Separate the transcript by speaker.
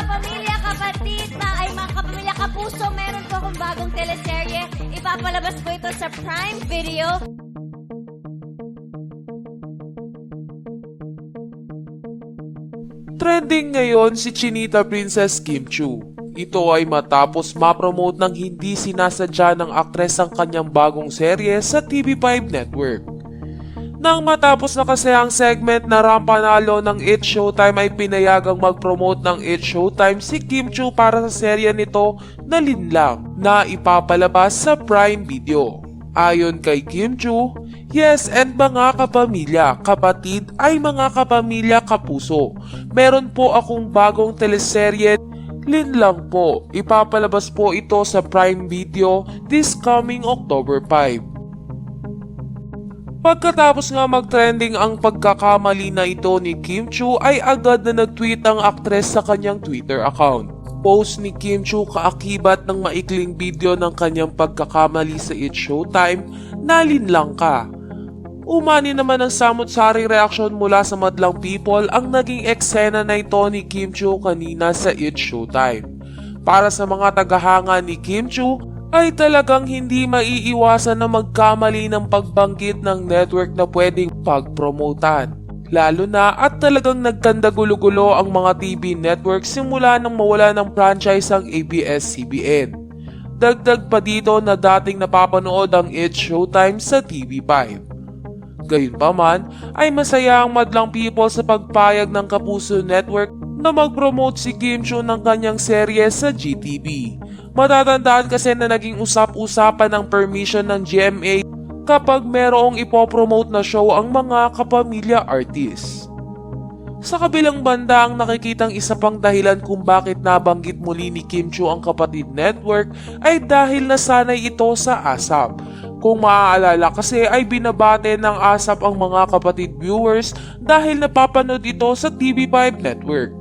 Speaker 1: kapamilya, kapatid, mga, ay mga kapamilya, kapuso, meron po akong bagong teleserye. Ipapalabas po ito sa Prime Video.
Speaker 2: Trending ngayon si Chinita Princess Kim Chu. Ito ay matapos mapromote ng hindi sinasadya ng aktres ang kanyang bagong serye sa TV5 network. Nang matapos na kasi ang segment na rampanalo ng It Showtime ay pinayagang mag-promote ng It Showtime si Kim Chu para sa serye nito na Linlang na ipapalabas sa Prime Video. Ayon kay Kim Chu, yes and mga kapamilya, kapatid ay mga kapamilya kapuso. Meron po akong bagong teleserye Linlang po. Ipapalabas po ito sa Prime Video this coming October 5. Pagkatapos nga mag-trending ang pagkakamali na ito ni Kim Chu ay agad na nag-tweet ang aktres sa kanyang Twitter account. Post ni Kim Chu kaakibat ng maikling video ng kanyang pagkakamali sa It Showtime na linlang ka. Umani naman ang samot-saring reaksyon mula sa madlang people ang naging eksena na ito ni Kim Chu kanina sa It Showtime. Para sa mga tagahanga ni Kim Chu, ay talagang hindi maiiwasan na magkamali ng pagbanggit ng network na pwedeng pagpromotan. Lalo na at talagang nagtanda gulo-gulo ang mga TV network simula nang mawala ng franchise ang ABS-CBN. Dagdag pa dito na dating napapanood ang It Showtime sa TV5. Gayunpaman ay masaya ang madlang people sa pagpayag ng Kapuso Network na mag-promote si Kim Chu ng kanyang serye sa GTV. Matatandaan kasi na naging usap-usapan ng permission ng GMA kapag merong ipopromote na show ang mga kapamilya artist. Sa kabilang banda ang nakikitang isa pang dahilan kung bakit nabanggit muli ni Kim Chu ang kapatid network ay dahil nasanay ito sa ASAP. Kung maaalala kasi ay binabate ng ASAP ang mga kapatid viewers dahil napapanood ito sa TV5 network.